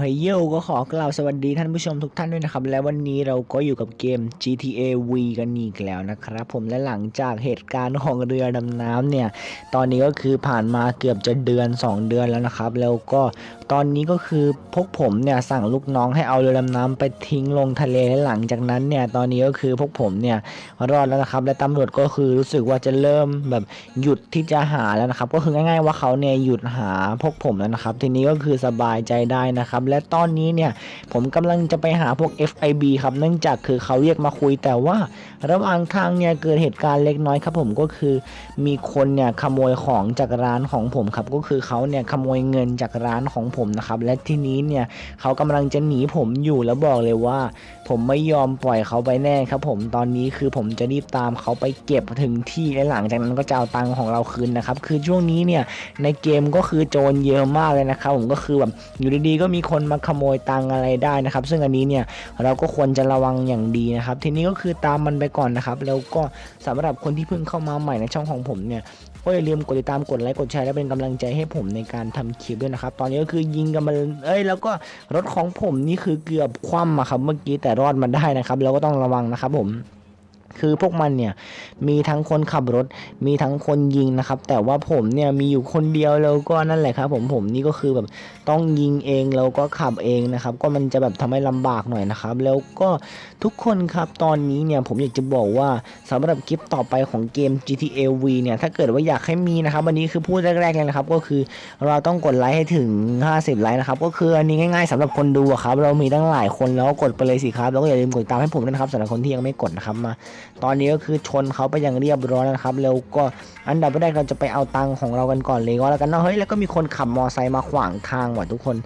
ไฮโยก็ขอกล่าวสวัสดีท่านผู้ชมทุกท่านด้วยนะครับ และวันนี้เราก็อยู่กับเกม GTA V กันอีกแล้วนะครับ ผมและหลังจากเหตุการณ์ของเรือดำน้ำเนี่ย ตอนนี้ก็คือผ่านมาเกือบจะเดือน 2 เดือนแล้วนะครับ แล้วก็ตอนนี้ก็คือพวกผมเนี่ยสั่งลูกน้องให้เอาเรือดำน้ำไปทิ้งลงทะเลและหลังจากนั้นเนี่ยตอนนี้ก็คือพวกผมเนี่ยรอดแล้วนะครับ และตำรวจก็คือรู้สึกว่าจะเริ่มแบบหยุดที่จะหาแล้วนะครับ ก็คือง่าย ๆ ว่าเขาเนี่ยหยุดหาพวกผมแล้วนะครับ ทีนี้ก็คือสบายใจได้นะครับและตอนนี้เนี่ยผมกำลังจะไปหาพวก FIB ครับเนื่องจากคือเขาเรียกมาคุยแต่ว่าระหว่างทางเนี่ยเกิดเหตุการณ์เล็กน้อยครับผมก็คือมีคนเนี่ยขโมยของจากร้านของผมครับก็คือเขาเนี่ยขโมยเงินจากร้านของผมนะครับและทีนี้เนี่ยเขากำลังจะหนีผมอยู่แล้วบอกเลยว่า ผมไม่ยอมปล่อยเขาไปแน่ครับ ผมตอนนี้คือผมจะรีบตามเขาไปเก็บถึงที่และหลังจากนั้นก็จะเอาตังค์ของเราคืนนะครับ คือช่วงนี้เนี่ยในเกมก็คือโจรเยอะมากเลยนะครับผมก็คือแบบอยู่ดีๆก็มีคนมาขโมยตังค์อะไรได้นะครับ ซึ่งอันนี้เนี่ยเราก็ควรจะระวังอย่างดีนะครับ ทีนี้ก็คือตามมันไปก่อนนะครับ แล้วก็สำหรับคนที่เพิ่งเข้ามาใหม่ในช่องของผมเนี่ย ก็อย่าลืมกดติดตามกดไลค์กดแชร์และเป็นกำลังใจให้ผมในการทำคลิปด้วยนะครับ ตอนนี้ก็คือยิงกันมาเอ้ยแล้วก็รถของผมนี่คือเกือบคว่ำอะครับเมื่อกี้แต่รอดมาได้นะครับ เราก็ต้องระวังนะครับผม คือพวกมันเนี่ยมีทั้งคนขับรถ มีทั้งคนยิงนะครับ แต่ว่าผมเนี่ยมีอยู่คนเดียวแล้วก็นั่นแหละครับ ผมผมนี่ก็คือแบบต้องยิงเองแล้วก็ขับเองนะครับ ก็มันจะแบบทำให้ลำบากหน่อยนะครับ แล้วก็ทุกคนครับตอนนี้เนี่ยผมอยากจะบอกว่าสำหรับคลิปต่อไปของเกม GTA V เนี่ยถ้าเกิดว่าอยากให้มีนะครับวันนี้คือพูดแรกๆเลยนะครับ ก็คือเราต้องกดไลค์ให้ถึง 50 ไลค์นะครับ ก็คืออันนี้ง่าย ๆสำหรับคนดูครับ เรามีตั้งหลายคนแล้วก็กดไปเลยสิครับแล้วก็อย่าลืมกดติดตามให้ผมด้วยนะครับสำหรับคนที่ยังไม่กดนะครับมาตอนนี้ก็คือชนเขาไปอย่างเรียบร้อยแล้วนะครับ แล้วก็อันดับแรกเราจะไปเอาตังค์ของเรากันก่อนเลยก็แล้วกันเนาะเฮ้ยแล้วก็มีคนขับมอไซค์มาขวางทางว่ะทุกคน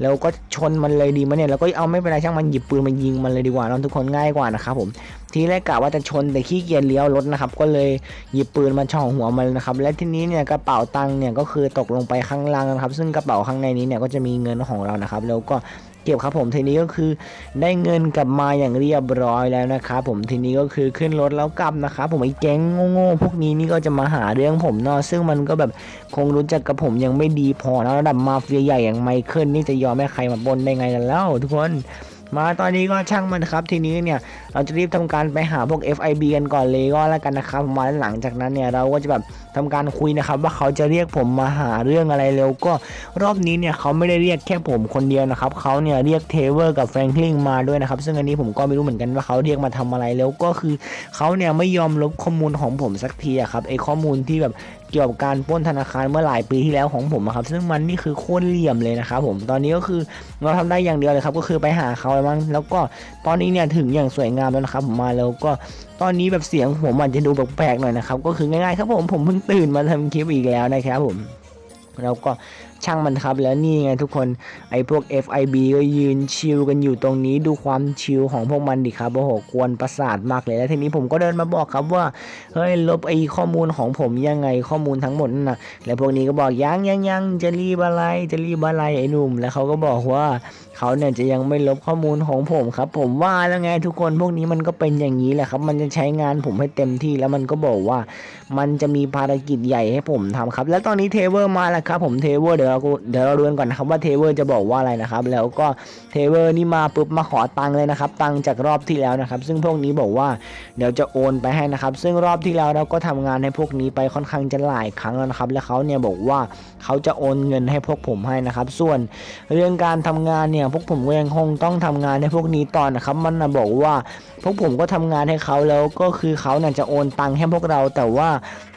แล้วก็ชนมันเลยดีไหมเนี่ยแล้วก็เอาไม่เป็นไรช่างมันหยิบปืนมายิงมันเลยดีกว่าเนาะทุกคนง่ายกว่านะครับผมทีแรกกะว่าจะชนแต่ขี้เกียจเลี้ยวรถนะครับ ก็เลยหยิบปืนมาช่องหัวมันนะครับ และทีนี้เนี่ยกระเป๋าตังค์เนี่ยก็คือตกลงไปข้างล่างนะครับ ซึ่งกระเป๋าข้างในนี้เนี่ยก็จะมีเงินของเรานะครับ แล้วก็ เก็บครับผมทีนี้ก็คือได้เงินกลับมาอย่างเรียบร้อยแล้วนะครับผมทีนี้ก็คือขึ้นรถแล้วกลับนะครับผมไอ้แก๊งโง่ๆพวกนี้นี่ก็จะมาหาเรื่องผมเนาะซึ่งมันก็แบบคงรู้จักกับผมยังไม่ดีพอนะระดับมาเฟียใหญ่อย่างไมเคิลนี่จะยอมให้ใครมาบนได้ไงกันแล้วทุกคนมาตอนนี้ก็ช่างมันครับทีนี้เนี่ยเราจะรีบทำการไปหาพวก FIB กันก่อนเลยก็แล้วกันนะครับมาหลังจากนั้นเนี่ยเราก็จะแบบ ทำการคุยนะครับว่าเขาจะเรียกผมมาหาเรื่องอะไรเร็วก็รอบนี้เนี่ยเขาไม่ได้เรียกแค่ผมคนเดียวนะครับเขาเนี่ยเรียกเทเวอร์กับแฟรงคลิงมาด้วยนะครับซึ่งอันนี้ผมก็ไม่รู้เหมือนกันว่าเขาเรียกมาทำอะไรแล้วก็คือเขาเนี่ยไม่ยอมลบข้อมูลของผมสักทีอะครับไอข้อมูลที่แบบเกี่ยวกับการปล้นธนาคารเมื่อหลายปีที่แล้วของผมอะครับ ซึ่งมันนี่คือโคตรเหลี่ยมเลยนะครับผมตอนนี้ก็คือเราทำได้อย่างเดียวเลยครับ ก็คือไปหาเขาแล้วมั้งแล้วก็ตอนนี้เนี่ยถึงอย่างสวยงามแล้วนะครับผมมาแล้วก็ ตอนนี้แบบเสียงผมอาจจะดูแปลกๆหน่อยนะครับ ก็คือง่ายๆครับผมผมเพิ่งตื่นมาทำคลิปอีกแล้วนะครับผมแล้วก็ช่างมันครับแล้วนี่ไงทุกคนไอ้พวก FIB ก็ยืนชิลกันอยู่ตรงนี้ดูความชิลของพวกมันดิครับโอ้โหกวนประสาทมากเลยแล้วทีนี้ผมก็เดินมาบอกครับว่าเฮ้ยลบไอ้ข้อมูลของผมยังไงข้อมูลทั้งหมดนั่นนะแล้วพวกนี้ก็บอกยังยังยังจะรีบอะไรจะรีบอะไรไอ้หนุ่มแล้วเขาก็บอกว่า เขาเนี่ยจะยังไม่ลบข้อมูลของผมครับ ผมว่าแล้วไงทุกคนพวกนี้มันก็เป็นอย่างนี้แหละครับ มันจะใช้งานผมให้เต็มที่แล้วมันก็บอกว่า มันจะมีภารกิจใหญ่ให้ผมทำครับ แล้วตอนนี้เทเวอร์มาแล้วครับผมเทเวอร์เดี๋ยวเราเดี๋ยวเราดูกันก่อนนะครับว่าเทเวอร์จะบอกว่าอะไรนะครับ แล้วก็เทเวอร์นี่มาปุ๊บมาขอตังค์เลยนะครับ ตังค์จากรอบที่แล้วนะครับ ซึ่งพวกนี้บอกว่าเดี๋ยวจะโอนไปให้นะครับ ซึ่งรอบที่แล้วเราก็ทำงานให้พวกนี้ไปค่อนข้างจะหลายครั้งแล้วนะครับ แล้วเขาเนี่ยบอกว่าเขาจะโอนเงินให้พวกผมให้นะครับ ส่วนเรื่องการทำงานเนี่ยพวกผมก็ยังคงต้องทำงานให้พวกนี้ตอนนะครับ มันนะบอกว่าพวกผมก็ทำงานให้เขาแล้วก็คือเขาเนี่ยจะโอนตังค์ให้พวกเรา แต่ว่า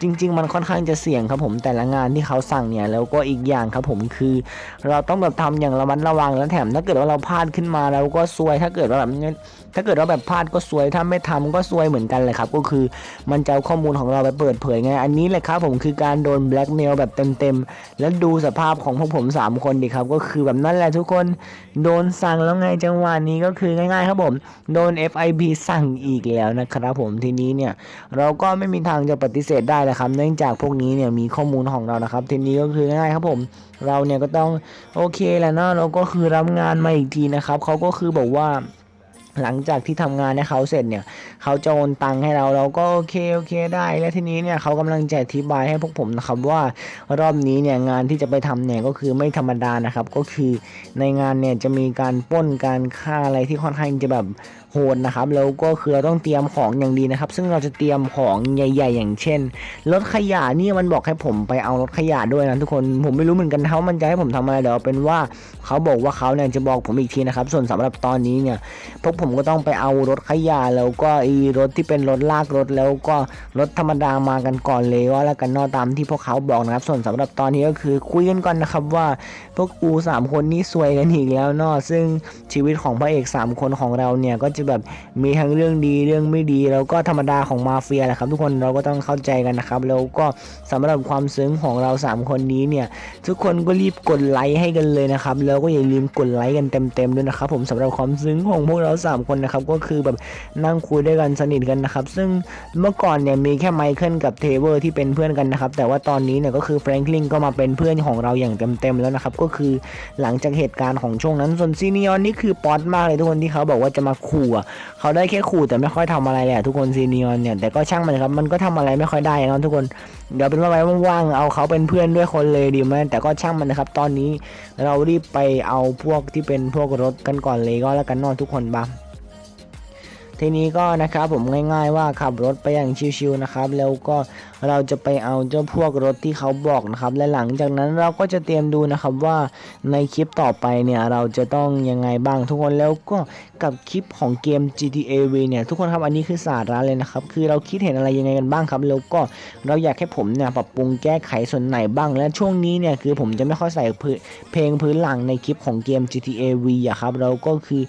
จริง ๆ มันค่อนข้างจะเสี่ยงครับผมแต่ละงานที่เขาสั่งเนี่ยแล้วก็อีกอย่างครับผมคือ เราต้องแบบทำอย่างระมัดระวังแล้วแถมถ้าเกิดว่าเราพลาดขึ้นมาเราก็ซวยถ้าเกิดว่าแบบ ถ้าเกิดว่าแบบพลาดก็ซวยถ้าไม่ทำก็ซวยเหมือนกันเลยครับก็คือมันจะเอาข้อมูลของเราไปเปิดเผยไง อันนี้แหละครับผมคือการโดนแบล็กเมลแบบเต็มๆ แล้วดูสภาพของพวกผมสามคนดิครับ ก็คือแบบนั่นแหละทุกคนโดนสั่งแล้วไงจังหวะนี้ก็คือง่ายๆครับผม โดน FIB สั่งอีกแล้วนะครับผมทีนี้เนี่ยเราก็ไม่มีทางจะปฏิเสธได้เลยครับเนื่องจากพวกนี้เนี่ยมีข้อมูลของเรานะครับ ทีนี้ก็คือง่ายครับผมเราเนี่ยก็ต้องโอเคแหละเนาะเราก็คือรับงานมาอีกทีนะครับเขาก็คือบอกว่า หลังจากที่ทำงานให้เขาเสร็จเนี่ย เขาจะโอนตังค์ให้เราเราก็โอเคโอเคได้ และทีนี้เนี่ยเขากำลังจะอธิบายให้พวกผมนะครับว่ารอบนี้เนี่ยงานที่จะไปทำเนี่ยก็คือไม่ธรรมดานะครับ ก็คือในงานเนี่ยจะมีการป้นการฆ่าอะไรที่ค่อนข้างจะแบบ โหดนะครับแล้วก็คือเราต้องเตรียมของอย่างดีนะครับ ซึ่งเราจะเตรียมของใหญ่ ๆ อย่างเช่นรถขยะนี่มันบอกให้ผมไปเอารถขยะด้วยนะทุกคนผมไม่รู้เหมือนกันเขามันจะให้ผมทำอะไรเดี๋ยวเป็นว่าเขาบอกว่าเขาเนี่ยจะบอกผมอีกทีนะครับ ส่วนสำหรับตอนนี้เนี่ยพวกผมก็ต้องไปเอารถขยะแล้วก็อีรถที่เป็นรถลากรถแล้วก็รถธรรมดามากันก่อนเลยว่าแล้วกันนอตามที่พวกเขาบอกนะครับ ส่วนสำหรับตอนนี้ก็คือคุยกันก่อนนะครับว่าพวกกูสามคนนี่ซวยกันอีกแล้วเนาะซึ่งชีวิตของพระเอกสามคนของเราเนี่ยก็จะจะแบบมีทั้งเรื่องดีเรื่องไม่ดี แล้วก็ธรรมดาของมาเฟียแหละครับ ทุกคนเราก็ต้องเข้าใจกันนะครับ แล้วก็สำหรับความซึ้งของเราสามคนนี้เนี่ย ทุกคนก็รีบกดไลค์ให้กันเลยนะครับ แล้วก็อย่าลืมกดไลค์กันเต็มๆด้วยนะครับ ผมสำหรับความซึ้งของพวกเราสามคนนะครับ ก็คือแบบนั่งคุยด้วยกันสนิทกันนะครับ ซึ่งเมื่อก่อนเนี่ยมีแค่ไมเคิลกับเทเวอร์ที่เป็นเพื่อนกันนะครับ แต่ว่าตอนนี้เนี่ยก็คือแฟรงคลินก็มาเป็นเพื่อนของเราอย่างเต็มๆแล้วนะครับ ก็คือหลังจากเหตุการณ์ของช่วงนั้นส่วนซีเนียนนี่คือป๊อตมากเลยทุกคนที่เขาบอกว่าจะมาขู่อะเขาได้แค่ขู่แต่ไม่ค่อยทำอะไรเลยอะทุกคนซีเนียนเนี่ยแต่ก็ช่างมันครับมันก็ทำอะไรไม่ค่อยได้นะทุกคนเดี๋ยวเป็นว่าไว้ว่างๆเอาเขาเป็นเพื่อนด้วยคนเลยดีไหมแต่ก็ช่างมันนะครับ ตอนนี้เรารีบไปเอาพวกที่เป็นพวกรถกันก่อนเลยก็แล้วกันนอนทุกคนบ้าง ทีนี้ก็นะครับผมง่าย ๆ ว่าขับรถไปอย่างชิวๆนะครับ แล้วก็เราจะไปเอาเจ้าพวกรถที่เขาบอกนะครับ และหลังจากนั้นเราก็จะเตรียมดูนะครับว่าในคลิปต่อไปเนี่ยเราจะต้องยังไงบ้างทุกคนแล้วก็กับคลิปของเกม GTA V เนี่ยทุกคนครับอันนี้คือสาระเลยนะครับ คือเราคิดเห็นอะไรยังไงกันบ้างครับ แล้วก็เราอยากให้ผมเนี่ยปรับปรุงแก้ไขส่วนไหนบ้าง และช่วงนี้เนี่ยคือผมจะไม่ค่อยใส่เพลงพื้นหลังในคลิปของเกม GTA V อะครับเราก็คือ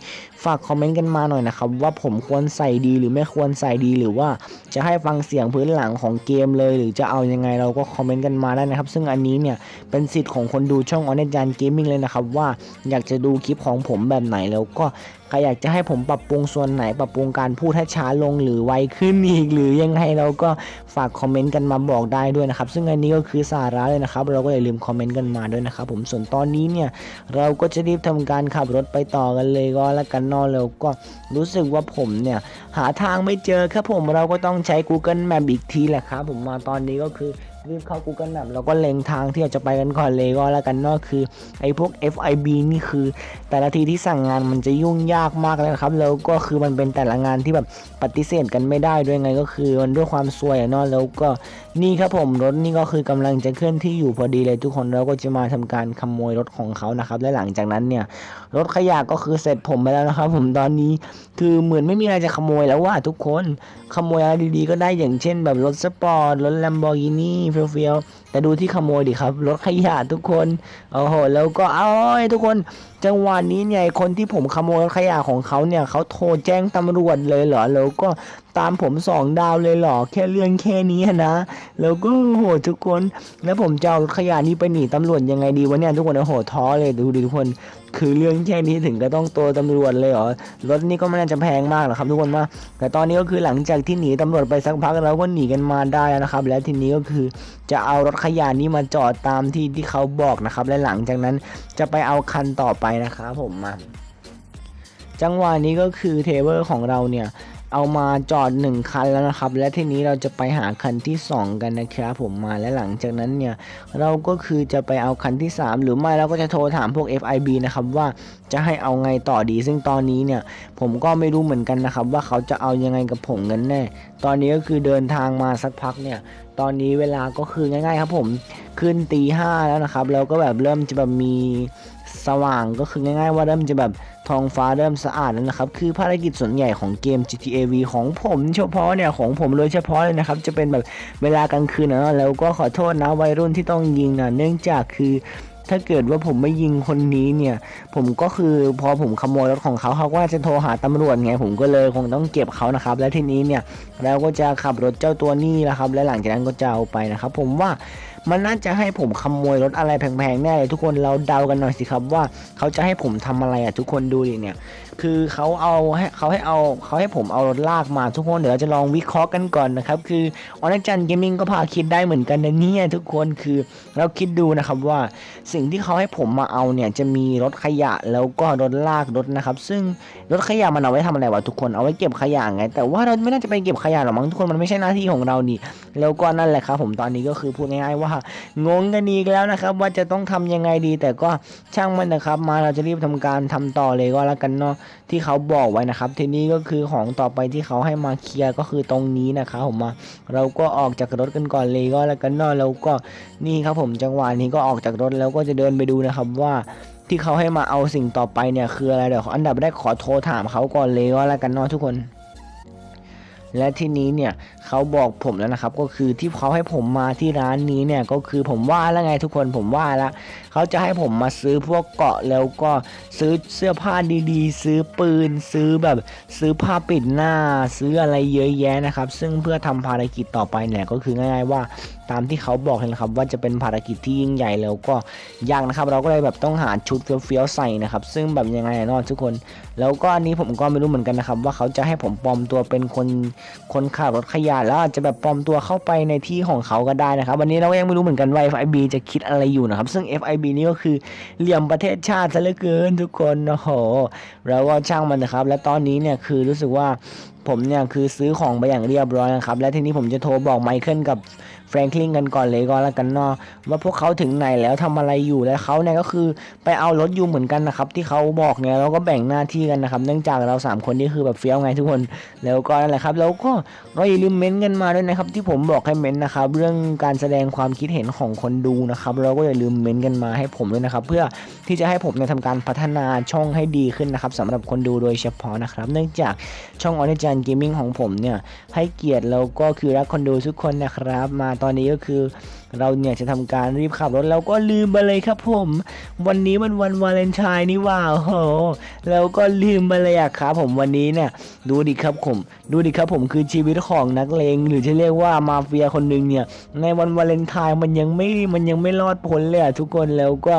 ฝากคอมเมนต์กันมาหน่อยนะครับว่าผมควรใส่ดีหรือไม่ควรใส่ดีหรือว่าจะให้ฟังเสียงพื้นหลังของเกมเลย หรือจะเอายังไงเราก็คอมเมนต์กันมาได้นะครับ ซึ่งอันนี้เนี่ยเป็นสิทธิ์ของคนดูช่องออนเนจานเกมมิ่งเลยนะครับว่าอยากจะดูคลิปของผมแบบไหนแล้วก็ ใครอยากจะให้ผมปรับปรุงส่วนไหนปรับปรุงการพูดให้ช้าลงหรือไวขึ้นอีกหรือยังไงเราก็ฝากคอมเมนต์กันมาบอกได้ด้วยนะครับ ซึ่งอันนี้ก็คือสาระเลยนะครับ เราก็อย่าลืมคอมเมนต์กันมาด้วยนะครับผมส่วนตอนนี้เนี่ยเราก็จะรีบทำการขับรถไปต่อกันเลยก็แล้วกันนอนแล้วก็รู้สึกว่าผมเนี่ยหาทางไม่เจอครับผมเราก็ต้องใช้ Google Map อีกทีแหละครับผมมาตอนนี้ก็คือ รีบเข้า Google Map แล้วก็เล็งทางที่เราจะไปกันก่อนเลยก็แล้วกันนอกคือไอ้พวก FIB นี่คือ แต่ละทีที่สั่งงานมันจะยุ่งยากมากเลยครับ แล้วก็คือมันเป็นแต่ละงานที่แบบปฏิเสธกันไม่ได้ด้วยไงก็คือมันด้วยความซวยเนาะแล้วก็นี่ครับผมรถนี่ก็คือกำลังจะเคลื่อนที่อยู่พอดีเลยทุกคนเราก็จะมาทำการขโมยรถของเขานะครับ และหลังจากนั้นเนี่ยรถขยะก็คือเสร็จผมไปแล้วนะครับ ผมตอนนี้คือเหมือนไม่มีอะไรจะขโมยแล้วว่าทุกคนขโมยอะไรดีๆก็ได้อย่างเช่น แบบรถสปอร์ตรถ Lamborghini เฟียวๆ แต่ดูที่ขโมยดิครับรถขยะทุกคนโอ้โหแล้วก็เอ้ยทุกคนจังหวะนี้เนี่ยคนที่ผมขโมยรถขยะของเขาเนี่ยเขาโทรแจ้งตำรวจเลยเหรอแล้วก็ตามผมสองดาวเลยเหรอแค่เรื่องแค่นี้นะแล้วก็โหทุกคนแล้วผมจะเอารถขยะนี้ไปหนีตำรวจยังไงดีวะเนี่ยทุกคนโอ้โหท้อเลยดูดิทุกคนคือเรื่องแค่นี้ถึงก็ต้องตัวตำรวจเลยเหรอ รถนี่ก็ไม่น่าจะแพงมากหรอกครับทุกคนว่าแต่ตอนนี้ก็คือหลังจากที่หนีตำรวจไปสักพักเราก็หนีกันมาได้นะครับ และทีนี้ก็คือ จะเอารถขยะนี้มาจอดตามที่ที่เขาบอกนะครับ และหลังจากนั้นจะไปเอาคันต่อไปนะครับผมมาจังหวะนี้ก็คือเทเวอร์ของเราเนี่ยเอามาจอดหนึ่งคันแล้วนะครับ และทีนี้เราจะไปหาคันที่ 2 กันนะครับผมมาและหลังจากนั้นเนี่ยเราก็คือจะไปเอาคันที่ 3 หรือไม่เราก็จะโทรถามพวก FIB นะครับว่าจะให้เอาไงต่อดี ซึ่งตอนนี้เนี่ยผมก็ไม่รู้เหมือนกันนะครับ ว่าเขาจะเอายังไงกับผมกันแน่ ตอนนี้ก็คือเดินทางมาสักพักเนี่ย ตอนนี้เวลาก็คือง่ายๆครับผมขึ้นตีห้าแล้วนะครับ แล้วก็แบบเริ่มจะแบบมีสว่างก็คือง่ายๆ ว่าเริ่มจะแบบท้องฟ้าเริ่มสะอาดแล้วนะครับ คือภารกิจส่วนใหญ่ของเกม GTA V ของผมเฉพาะเนี่ยของผมโดยเฉพาะเลยนะครับ จะเป็นแบบเวลากลางคืนนะแล้วก็ขอโทษนะวัยรุ่นที่ต้องยิงนะเนื่องจากคือ ถ้าเกิดว่าผมไม่ยิงคนนี้เนี่ย ผมก็คือพอผมขโมยรถของเขาเขาก็จะโทรหาตำรวจไง ผมก็เลยคงต้องเก็บเขานะครับ และทีนี้เนี่ยเราก็จะขับรถเจ้าตัวนี้นะครับ และหลังจากนั้นก็จะเอาไปนะครับ ผมว่า มันน่าจะให้ผมขโมยรถอะไรแพงๆแน่เลยทุกคนเราเดากันหน่อยสิครับว่าเขาจะให้ผมทำอะไรอะทุกคนดูดิเนี่ย คือเขาเอาให้เขาให้เอาเขาให้ผมเอารถลากมาทุกคนเดี๋ยวเราจะลองวิเคราะห์กันก่อนนะครับคือออนจันเกมมิ่งก็พาคิดได้เหมือนกันนะเนี่ยทุกคนคือเราคิดดูนะครับว่าสิ่งที่เขาให้ผมมาเอาเนี่ยจะมีรถขยะแล้วก็รถลากรถนะครับ ซึ่งรถขยะมันเอาไว้ทำอะไรวะทุกคนเอาไว้เก็บขยะไง แต่ว่าเราไม่น่าจะไปเก็บขยะหรอกมั้งทุกคนมันไม่ใช่หน้าที่ของเรานี่แล้วก็นั่นแหละครับผมตอนนี้ก็คือพูดง่ายๆว่างงกันอีกแล้วนะครับ ว่าจะต้องทำยังไงดี แต่ก็ช่างมันนะครับ มาเราจะรีบทำการทำต่อเลยก็แล้วกันเนาะที่เขาบอกไว้นะครับ ทีนี้ก็คือของต่อไปที่เขาให้มาเคลียร์ก็คือตรงนี้นะครับผมมาเราก็ออกจากรถกันก่อนเลยก็แล้วกันเนาะแล้วก็นี่ครับผมจังหวะนี้ก็ออกจากรถแล้วก็จะเดินไปดูนะครับว่าที่เขาให้มาเอาสิ่งต่อไปเนี่ยคืออะไรเดี๋ยวอันดับแรกขอโทรถามเขาก่อนเลยก็แล้วกันเนาะทุกคน และทีนี้เนี่ยเขาบอกผมแล้วนะครับ ก็คือที่เขาให้ผมมาที่ร้านนี้เนี่ยก็คือผมว่าแล้วไงทุกคนผมว่าแล้วเขาจะให้ผมมาซื้อพวกเกาะแล้วก็ซื้อเสื้อผ้าดีๆ ซื้อปืน ซื้อแบบซื้อผ้าปิดหน้า ซื้ออะไรเยอะแยะนะครับ ซึ่งเพื่อทำภารกิจต่อไปเนี่ยก็คือง่าย ๆว่า ตามที่เขาบอกเลยนะครับ ว่าจะเป็นภารกิจที่ยิ่งใหญ่แล้วก็ยากนะครับ เราก็เลยแบบต้องหาชุดเฟี้ยวๆใส่นะครับ ซึ่งแบบยังไงอะเนาะทุกคน แล้วก็อันนี้ผมก็ไม่รู้เหมือนกันนะครับ ว่าเขาจะให้ผมปลอมตัวเป็นคนคนขับรถขยะแล้วอาจจะแบบปลอมตัวเข้าไปในที่ของเขาก็ได้นะครับวันนี้เราก็ยังไม่รู้เหมือนกันว่า FIB จะคิดอะไรอยู่นะครับ ซึ่ง FIB นี่ก็คือเหลี่ยมประเทศชาติซะเหลือเกินทุกคนโอ้โหเราก็ช่างมันนะครับ และตอนนี้เนี่ยคือรู้สึกว่าผมเนี่ยคือซื้อของไปอย่างเรียบร้อยนะครับ และทีนี้ผมจะโทรบอกไมเคิลกับแฟรงคลินกันก่อนเลยก็แล้วกันเนาะว่าพวกเขาถึงไหนแล้วทำอะไรอยู่และเขาเนี่ยก็คือไปเอารถยูเหมือนกันนะครับ ที่เขาบอกเนี่ยเราก็แบ่งหน้าที่กันนะครับเนื่องจากเราสามคนนี่คือแบบเฟี้ยวไงทุกคนแล้วก็นั่นแหละครับแล้วก็ก็อย่าลืมเม้นต์กันมาด้วยนะครับ ที่ผมบอกให้เม้นต์นะครับ เรื่องการแสดงความคิดเห็นของคนดูนะครับ เราก็อย่าลืมเม้นต์กันมาให้ผมด้วยนะครับ เพื่อที่จะให้ผมเนี่ยทำการพัฒนาช่องให้ดีขึ้นนะครับสำหรับคนดูโดยเฉพาะนะครับ เนื่องจากช่องออนิจันเกมมิ่งของผมเนี่ยให้เกียรติแล้วก็คือรักคนดูทุกคนนะครับ มาตอนนี้ก็คือ เราเนี่ยจะทำการรีบขับรถแล้วก็ลืมไปเลยครับผม วันนี้มันวันวาเลนไทน์นี่ว่าโอ้โหแล้วก็ลืมไปเลยอะครับผมวันนี้เนี่ยดูดิครับผม ดูดิครับผมคือชีวิตของนักเลงหรือจะเรียกว่ามาเฟียคนหนึ่งเนี่ยในวันวาเลนไทน์มันยังไม่มันยังไม่รอดพ้นเลยอะทุกคนแล้วก็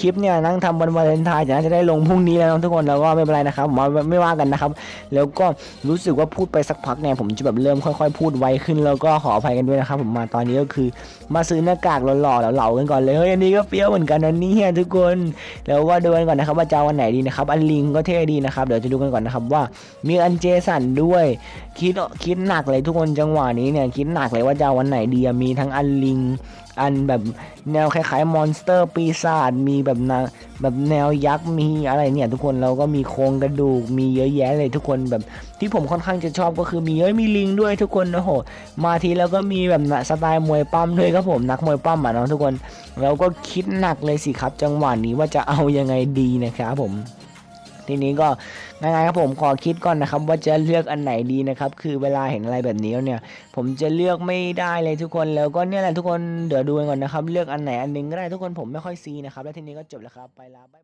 คลิปเนี่ยนั่งทำวันวาเลนไทน์จะน่าจะได้ลงพรุ่งนี้แล้วนะทุกคนแล้วก็ไม่เป็นไรนะครับผมาไม่ว่ากันนะครับ แล้วก็รู้สึกว่าพูดไปสักพักเนี่ยผมจะแบบเริ่มค่อย ๆ พูดไวขึ้นแล้วก็ขออภัยกันด้วยนะครับผมมาตอนนี้ก็คือมาซื้อหน้ากากหล่อๆเหล่าๆกันก่อนเลยเฮ้ยอันนี้ก็เฟี้ยวเหมือนกันนะนี่ยทุกคนแล้วว่าดูกันก่อนนะครับว่าจะวันไหนดีนะครับอันลิงก็เท่ดีนะครับเดี๋ยวจะดูกันก่อนนะครับว่ามีอันเจสันด้วยคิดคิดหนักเลยทุกคนจังหวะนี้เนี่ยคิดหนักเลยว่าจะวันไหนดีมีทั้งอันลิงอันแบบแนวคล้ายๆมอนสเตอร์ปีศาจมีแบบนาแบบแนวยักษ์มีอะไรเนี่ย ทุกคนเราก็มีโครงกระดูกมีเยอะแยะเลยทุกคนแบบที่ผมค่อนข้างจะชอบก็คือมีเอ้ยมีลิงด้วยทุกคนโอ้โหมาทีแล้วก็มีแบบสไตล์มวยปั้มด้วยครับผมนักมวยปั้มอะเนาะทุกคนเราก็คิดหนักเลยสิครับ จังหวะนี้ว่าจะเอายังไงดีนะครับผม ทีนี้ก็ ง่ายๆครับผมขอคิดก่อนนะครับ ว่าจะเลือกอันไหนดีนะครับ คือเวลาเห็นอะไรแบบนี้แล้วเนี่ย ผมจะเลือกไม่ได้เลยทุกคนแล้วก็เนี่ยแหละทุกคนเดี๋ยวดูกันก่อนนะครับ เลือกอันไหนอันหนึงก็ได้ทุกคนผมไม่ค่อยซีนะครับ แล้วทีนี้ก็จบแล้วครับไปลาบ๊ายบาย